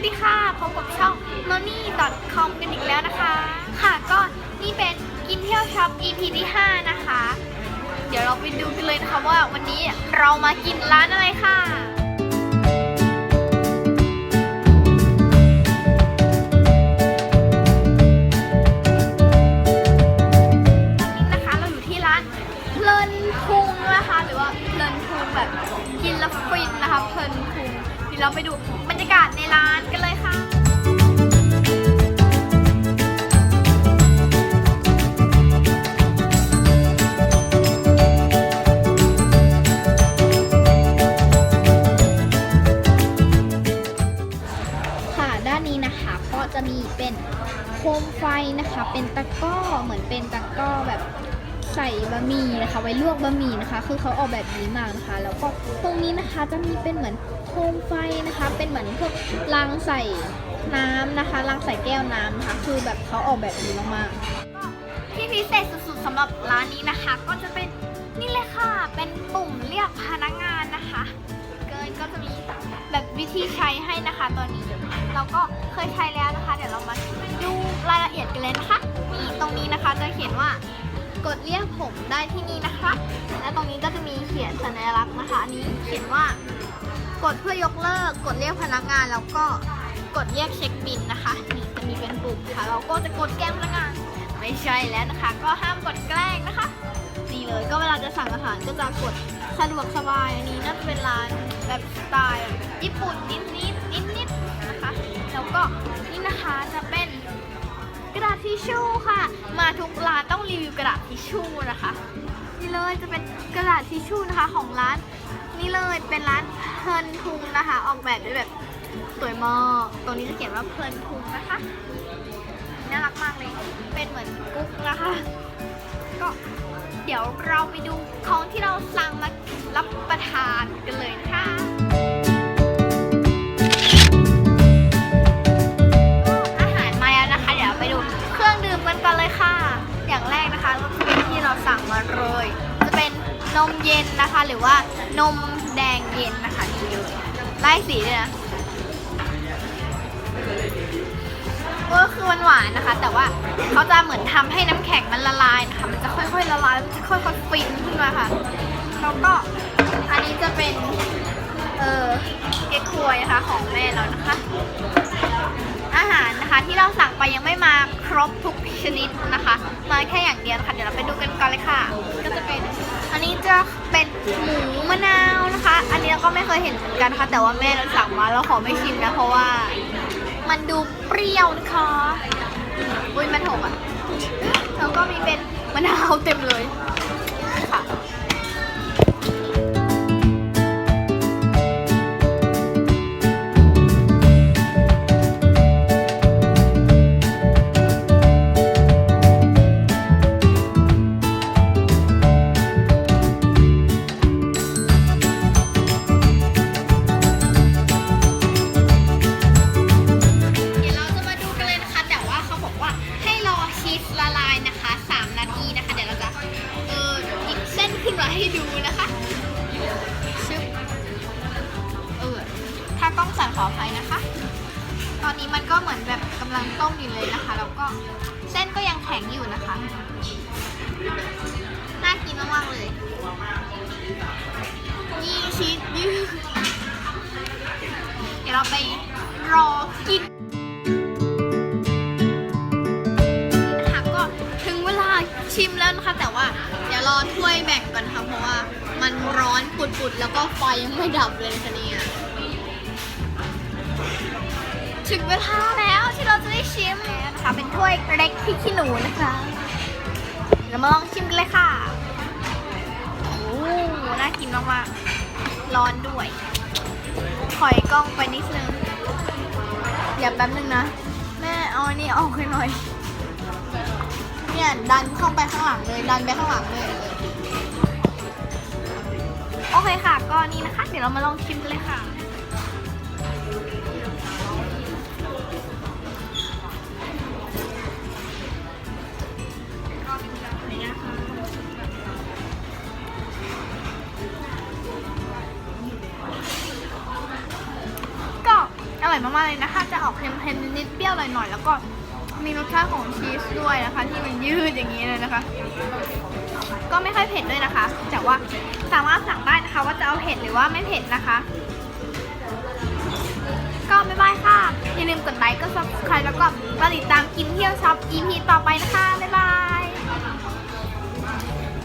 วัสดีค่ะพบกับช่อง m o n y c o m กันอีกแล้วนะคะ ค่ะก็นี่เป็นกินเที่ยวช็อป EP ที่ 5 นะคะ เดี๋ยวเราไปดูกันเลยนะคะว่าวันนี้เรามากินร้านอะไรค่ะตอนนี้นะคะเราอยู่ที่ร้านเพลินพุงนะคะ หรือว่าเพลินพุงแบบกินแล้วฟินนะคะเพลินพุงเดี๋ยวเราไปดู นะคะ เป็นตะกร้อเหมือนเป็นตะกร้อแบบใส่บะหมี่นะคะ ไว้ลวกบะหมี่นะคะ คือเขาออกแบบนี้มานะคะ แล้วก็ตรงนี้นะคะจะมีเป็นเหมือนโคมไฟนะคะ เป็นเหมือนพวกรางใส่น้ำนะคะรางใส่แก้วน้ำนะคะ คือแบบเขาออกแบบดีมากๆที่พิเศษสุดๆสำหรับร้านนี้นะคะ ก็จะเป็นนี่เลยค่ะ เป็นปุ่มเรียกพนักงานนะคะ เกินก็จะมีแบบวิธีใช้ให้นะคะตอนนี้ เราก็เคยใช้แล้วนะคะ เดี๋ยวเรามาดูรายละเอียดกันเลยนะคะนี่ตรงนี้นะคะจะเขียนว่ากดเรียกผมได้ที่นี่นะคะ และตรงนี้ก็จะมีเขียนสัญลักษณ์นะคะอันนี้เขียนว่ากดเพื่อยกเลิก กดเรียกพนักงานแล้วก็กดเรียกเช็คบินนะคะนี่จะมีเป็นปุ่มค่ะ เราก็จะกดแกล้งพนักงานไม่ใช่แล้วนะคะ ก็ห้ามกดแกล้งนะคะนี่เลยก็เวลาจะสั่งอาหารก็จะกด สะดวกสบายอันนี้น่าจะเป็นร้านแบบสไตล์ญี่ปุ่นนิดนิดนิดนิดนะคะ แล้วก็นี่นะคะจะเป็นกระดาษทิชชู่ค่ะ มาทุกร้านต้องรีวิวกระดาษทิชชู่นะคะ นี่เลยจะเป็นกระดาษทิชชู่นะคะของร้านนี่เลยเป็นร้านเพลินทุงนะคะ ออกแบบด้วยแบบสวยมากตรงนี้จะเขียนว่าเพลินทุงนะคะ น่ารักมากเลย เป็นเหมือนกุ๊กนะคะ ก็เดี๋ยวเราไปดูของที่เราสั่งมารับประทานกันเลยนะคะก็อาหารมาแล้วนะคะ เดี๋ยวไปดูเครื่องดื่มกันก่อนเลยค่ะ อย่างแรกนะคะก็จะเป็นที่เราสั่งมาเลย จะเป็นนมเย็นนะคะ หรือว่านมแดงเย็นนะคะนี่เลยไล่สีด้วยนะ ก็คือมันหวานนะคะ แต่ว่าเขาจะเหมือนทำให้น้ำแข็งมันละลายนะคะ มันจะค่อยๆละลาย มันจะค่อยๆฟินขึ้นมาค่ะ แล้วก็อันนี้จะเป็น เออเก๊กควยนะคะของแม่เรานะคะ อาหารนะคะที่เราสั่งไปยังไม่มาครบทุกชนิดนะคะ มาแค่อย่างเดียวค่ะ เดี๋ยวเราไปดูกันก่อนเลยค่ะ ก็จะเป็น อันนี้จะเป็นหมูมะนาวนะคะ อันนี้เราก็ไม่เคยเห็นเหมือนกันค่ะ แต่ว่าแม่เราสั่งมาแล้วขอไม่ชิมนะเพราะว่า มันดูเปรี้ยวนะคะอุ้ยมันหกอะ แล้วก็มีเป็นมะนาวเต็มเลยค่ะ รอชีสละลายนะคะ3นาทีนะคะ เดี๋ยวเราจะเออหยิบเส้นขึ้นมาให้ดูนะคะชึบเออถ้ากล้องสั่นขออภัยนะคะ ตอนนี้มันก็เหมือนแบบกำลังต้มอยู่เลยนะคะ แล้วก็เส้นก็ยังแข็งอยู่นะคะ น่ากินมากๆเลยยี่ชีสยืดเดี๋ยวเราไปรอกิน มันร้อนปุดๆ แล้วก็ไฟยังไม่ดับเลยค่ะเนี่ยถึงเวลาแล้วที่เราจะได้ชิมแล้วนะคะเป็นถ้วยเล็กพริกขี้หนูนะคะเดี๋ยวมาลองชิมกันเลยค่ะโอ้น่ากินมากๆร้อนด้วยถอยกล้องไปนิดนึงเดี๋ยวแป๊บนึงนะ แม่เอาอันนี้ออกให้หน่อยเนี่ยดันเข้าไปข้างหลังเลย ดันไปข้างหลังเลย โอเคค่ะก็นี่นะคะ เดี๋ยวเรามาลองชิมกันเลยค่ะ ก็อร่อยมากๆเลยนะคะ จะออกเค็มๆนิดๆเปรี้ยวหน่อยๆแล้วก็มีรสชาติของชีสด้วยนะคะ ที่มันยืดอย่างนี้เลยนะคะ ก็ไม่ค่อยเผ็ดด้วยนะคะ แต่ว่าสามารถสั่งได้นะคะว่าจะเอาเผ็ดหรือว่าไม่เผ็ดนะคะ ก็บ๊ายบายค่ะ อย่าลืมกดไลค์กด subscribe แล้วก็ติดตามกินเที่ยวช็อป EP ต่อไปนะคะ บ๊ายบาย